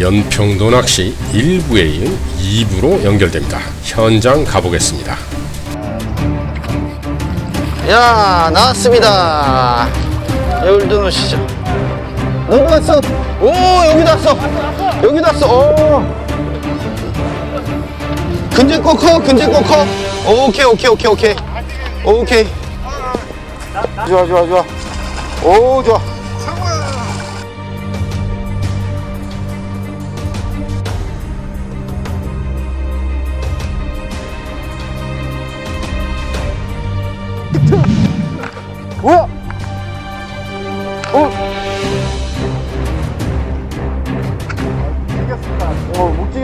연평도 낚시 1부에 이은 2부로 연결됩니다. 현장 가보겠습니다. 야 나왔습니다. 여기도 놓으시죠. 누구 왔어? 오 여기도 왔어. 여기도 왔어. 오 근제 꼬커 근제 꼬커. 오케이 오케이 오케이 오케이. 오케이. 좋아 좋아 좋아. 오 좋아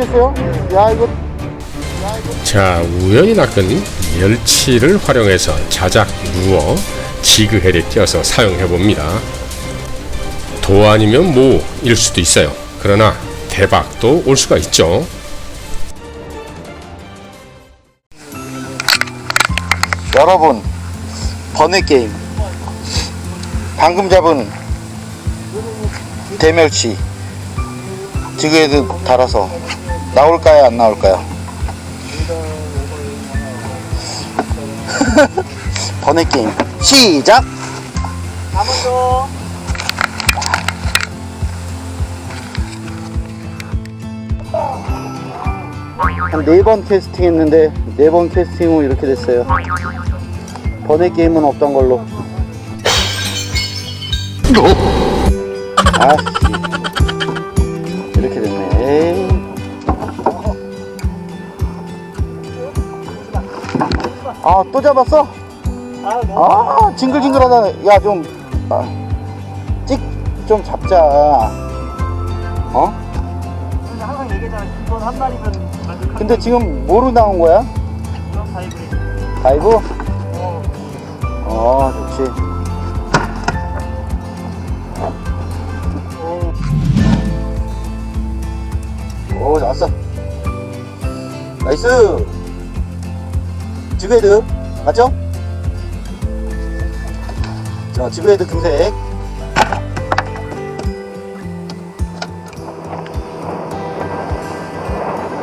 찍겠어요? 야, 이거. 자, 우연히 낚은 멸치를 활용해서 자작 누어 지그헬에 띄어서 사용해 봅니다. 도 아니면 모일 수도 있어요. 그러나 대박도 올 수가 있죠. 여러분, 번외 게임. 방금 잡은 대멸치. 지그헤드 달아서 나올까요? 안 나올까요? 번외 게임. 시작! 한네 번 캐스팅 했는데 네 번 캐스팅 후 이렇게 됐어요. 번외 게임은 없던 걸로. 아, 이렇게 됐네. 에이. 아, 또 잡았어? 아, 징글징글하다. 야, 좀, 아, 찍, 좀 잡자. 어? 항상 얘기하잖아. 이건 한 마리면 근데 지금 뭐로 나온 거야? 그런 타입이. 다이브? 어, 어, 좋지. 오, 나왔어. 나이스. 지그헤드, 맞죠? 자, 지그헤드 금색.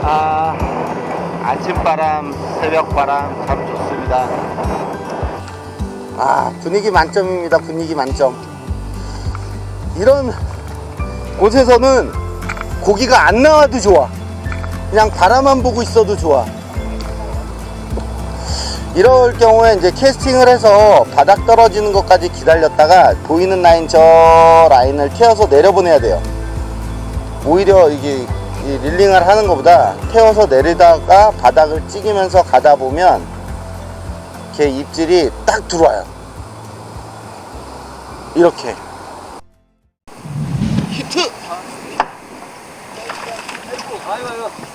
아, 아침바람, 새벽바람 참 좋습니다. 아, 분위기 만점입니다. 분위기 만점. 이런 곳에서는 고기가 안 나와도 좋아. 그냥 바라만 보고 있어도 좋아. 이럴 경우에 이제 캐스팅을 해서 바닥 떨어지는 것까지 기다렸다가 보이는 라인 저 라인을 태워서 내려보내야 돼요. 오히려 이게 이 릴링을 하는 것보다 태워서 내리다가 바닥을 찍으면서 가다 보면 걔 입질이 딱 들어와요. 이렇게. 히트! 쳤어!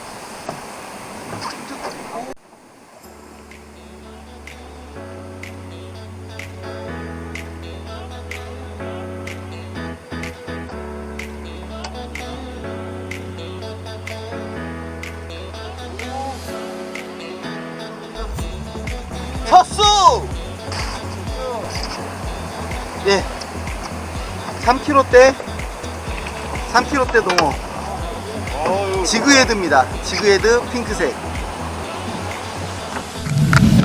예. 3kg대 3kg대 농어 지그헤드입니다 지그헤드 핑크색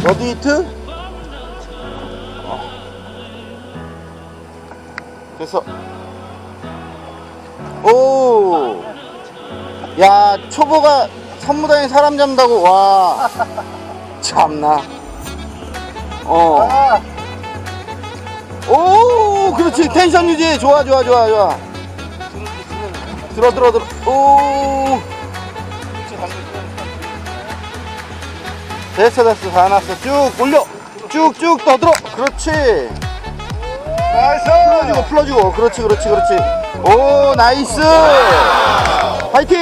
러드 히트 어. 그래서 오! 야 초보가 선무당에 사람 잡는다고 와 참나 어. 오, 그렇지. 텐션 유지. 좋아, 좋아, 좋아, 좋아. 들어, 들어, 들어. 오. 됐어, 됐어. 다 났어. 쭉 올려. 쭉, 쭉 더 들어. 그렇지. 나이스. 풀어주고, 풀어주고. 그렇지, 그렇지, 그렇지. 오, 나이스. 파이팅.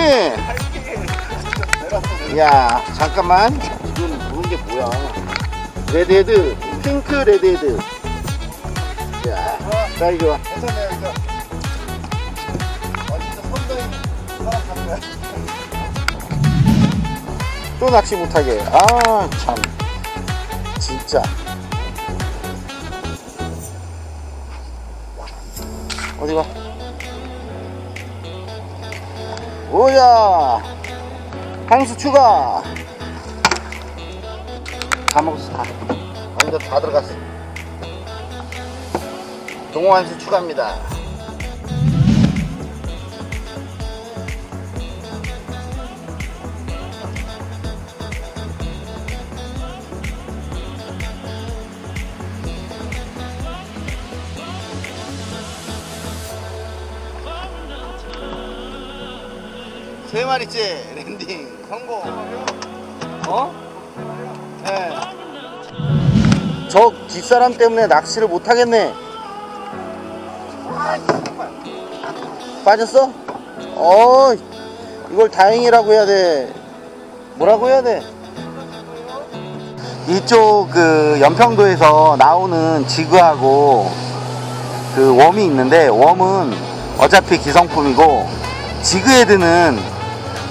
야, 잠깐만. 지금 부른 게 뭐야? 레드헤드, 핑크 레드헤드. 야, 사이 좋아. 괜찮네요, 이거. 아, 진짜 선장님 사람 거야? 또 낚시 못하게. 아, 참. 진짜. 어디 가? 오야 향수 추가 다 먹었어 다 완전 다 들어갔어 동호 한수 추가합니다 세 마리째 랜딩 성공. 어? 네. 저 뒷사람 때문에 낚시를 못 하겠네. 빠졌어? 어, 이걸 다행이라고 해야 돼. 뭐라고 해야 돼? 이쪽 그 연평도에서 나오는 지그하고 그 웜이 있는데 웜은 어차피 기성품이고 지그헤드는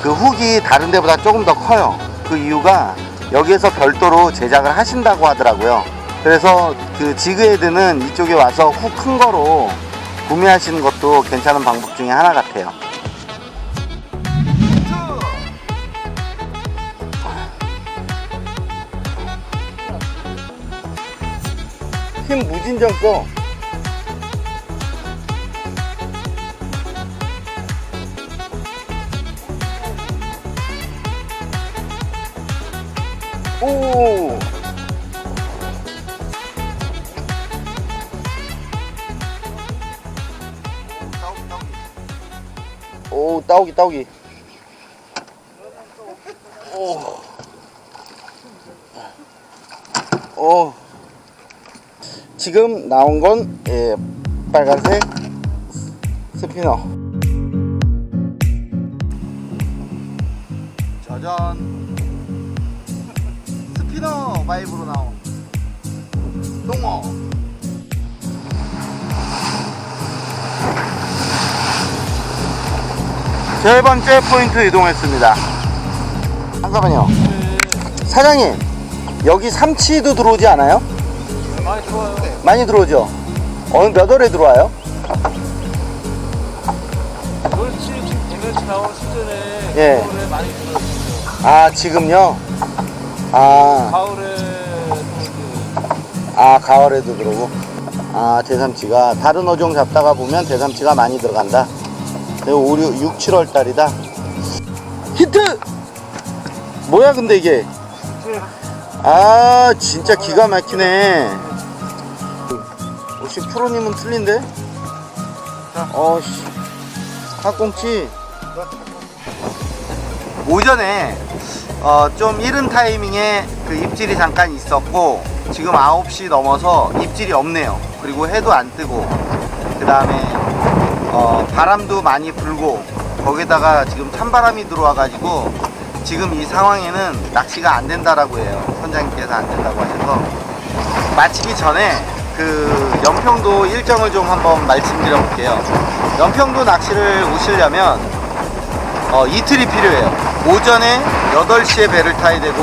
그 훅이 다른 데보다 조금 더 커요. 그 이유가 여기에서 별도로 제작을 하신다고 하더라고요. 그래서 그 지그헤드는 이쪽에 와서 훅 큰 거로 구매하시는 것도 괜찮은 방법 중에 하나 같아요. 힘 무진장 써. 오. 오, 따오기, 따오기. 오. 오. 지금 나온 건 예, 빨간색 스피너. 짜잔. 스피너 바이브로 나온 똥어. 세 번째 포인트 이동했습니다. 잠깐만요. 사장님, 여기 삼치도 들어오지 않아요? 많이 들어와요. 많이 들어오죠? 어느 몇 월에 들어와요? 멸치 대멸치 나오는 시즌에 예. 겨울에 많이 들어요. 아, 지금요? 아, 가을에 또 아, 가을에도 그러고. 아, 대삼치가. 다른 어종 잡다가 보면 대삼치가 많이 들어간다. 내가 5, 6, 6 7월 달이다. 히트! 뭐야, 근데 이게? 아, 진짜 기가 막히네. 역시 프로님은 틀린데? 어씨. 학꽁치. 오전에 어, 좀 이른 타이밍에 그 입질이 잠깐 있었고 지금 9시 넘어서 입질이 없네요. 그리고 해도 안 뜨고 그 다음에 어, 바람도 많이 불고 거기다가 지금 찬바람이 들어와 가지고 지금 이 상황에는 낚시가 안 된다라고 해요. 선장님께서 안 된다고 하셔서 마치기 전에 그 연평도 일정을 좀 한번 말씀드려 볼게요. 연평도 낚시를 오시려면 어, 이틀이 필요해요. 오전에 8시에 배를 타야 되고,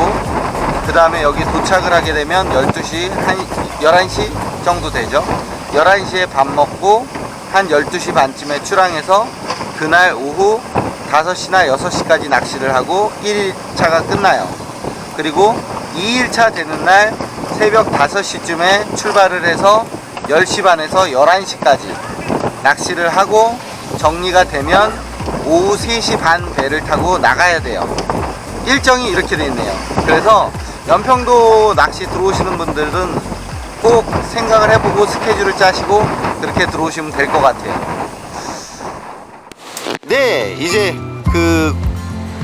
그 다음에 여기 도착을 하게 되면 12시, 한 11시 정도 되죠. 11시에 밥 먹고, 한 12시 반쯤에 출항해서, 그날 오후 5시나 6시까지 낚시를 하고, 1일차가 끝나요. 그리고 2일차 되는 날 새벽 5시쯤에 출발을 해서 10시 반에서 11시까지 낚시를 하고 정리가 되면 오후 3시 반 배를 타고 나가야 돼요. 일정이 이렇게 돼 있네요. 그래서 연평도 낚시 들어오시는 분들은 꼭 생각을 해보고 스케줄을 짜시고 그렇게 들어오시면 될 것 같아요. 네, 이제 그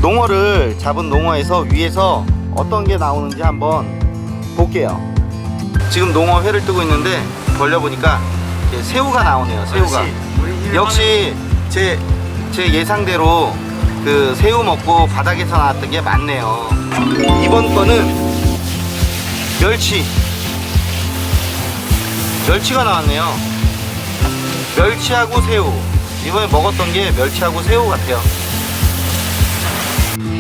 농어를 잡은 농어에서 위에서 어떤 게 나오는지 한번 볼게요. 지금 농어 회를 뜨고 있는데 벌려보니까 새우가 나오네요. 새우가. 역시 제, 제 예상대로 그 새우 먹고 바닥에서 나왔던 게 맞네요. 이번 거는 멸치. 멸치가 나왔네요. 멸치하고 새우. 이번에 먹었던 게 멸치하고 새우 같아요.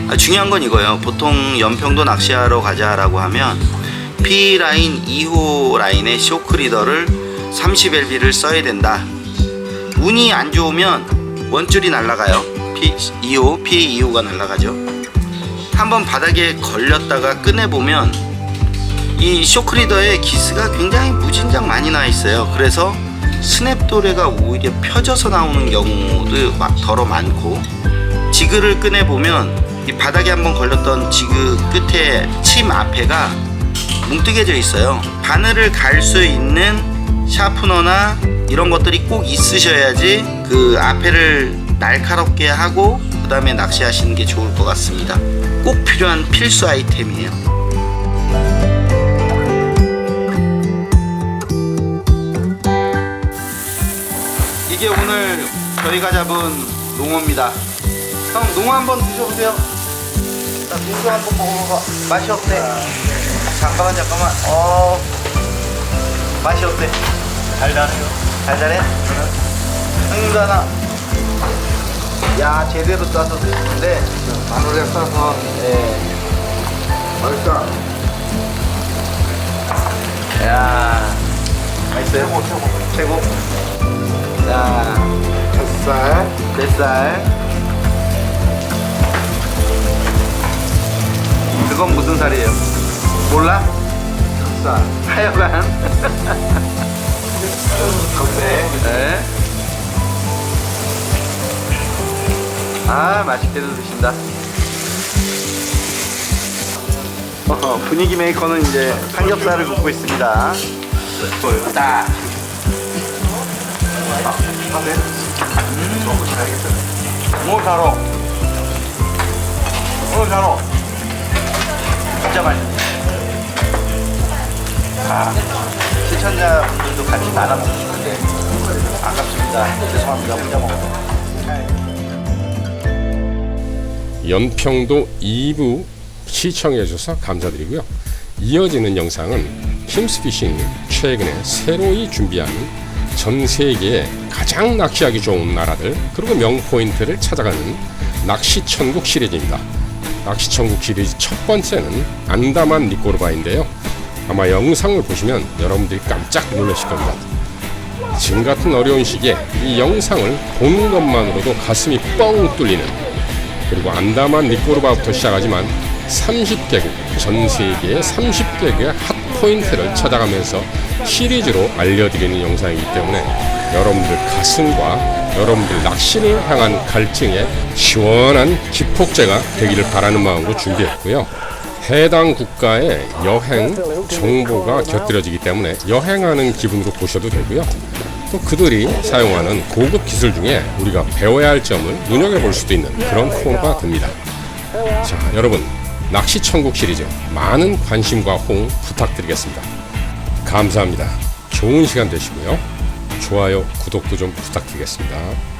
아, 중요한 건 이거예요. 보통 연평도 낚시하러 가자라고 하면 P 라인 2호 라인의 쇼크 리더를 30LB를 써야 된다. 운이 안 좋으면 원줄이 날아가요. P, 2호, P2호가 날아가죠. 한번 바닥에 걸렸다가 꺼내보면 이 쇼크리더에 기스가 굉장히 무진장 많이 나 있어요. 그래서 스냅 도레가 오히려 펴져서 나오는 경우도 막 덜어 많고 지그를 꺼내 보면 이 바닥에 한번 걸렸던 지그 끝에 침 앞에가 뭉뜨개져 있어요. 바늘을 갈 수 있는 샤프너나 이런 것들이 꼭 있으셔야지 그 앞에를 날카롭게 하고 그 다음에 낚시하시는 게 좋을 것 같습니다. 꼭 필요한 필수 아이템이에요. 이게 오늘 저희가 잡은 농어입니다. 형 농어 한번 드셔보세요. 나 농어 한번 먹어봐. 맛이 어때? 잠깐만 잠깐만. 어 맛이 어때? 달달해요. 달달해? 형님도 하나. 야 제대로 싸서 드시는데 마늘에 싸서. 예. 맛있다. 야 맛있어요? 최고 최고. 자 뱃살 뱃살. 그건 무슨 살이에요? 몰라? 살. 하여간. 네. 아 맛있게도 드신다. 어, 분위기 메이커는 이제 삼겹살을 굽고 있습니다. 딱. 아, 먹어서. 연평도 2부 시청해주셔서 감사드리고요. 이어지는 영상은 힘스피싱 최근에 새로이 준비한 전 세계에 가장 낚시하기 좋은 나라들 그리고 명포인트를 찾아가는 낚시천국 시리즈입니다. 낚시천국 시리즈 첫 번째는 안다만 니꼬르바인데요. 아마 영상을 보시면 여러분들이 깜짝 놀라실 겁니다. 지금 같은 어려운 시기에 이 영상을 보는 것만으로도 가슴이 뻥 뚫리는 그리고 안다만 니꼬르바부터 시작하지만 30개국 전 세계의 30개국의 핫 포인트를 찾아가면서 시리즈로 알려드리는 영상이기 때문에 여러분들 가슴과 여러분들 낚시를 향한 갈증에 시원한 기폭제가 되기를 바라는 마음으로 준비했고요. 해당 국가의 여행 정보가 곁들여지기 때문에 여행하는 기분으로 보셔도 되고요. 또 그들이 사용하는 고급 기술 중에 우리가 배워야 할 점을 눈여겨볼 수도 있는 그런 코너가 됩니다. 자, 여러분 낚시 천국 시리즈 많은 관심과 호응 부탁드리겠습니다. 감사합니다. 좋은 시간 되시고요. 좋아요, 구독도 좀 부탁드리겠습니다.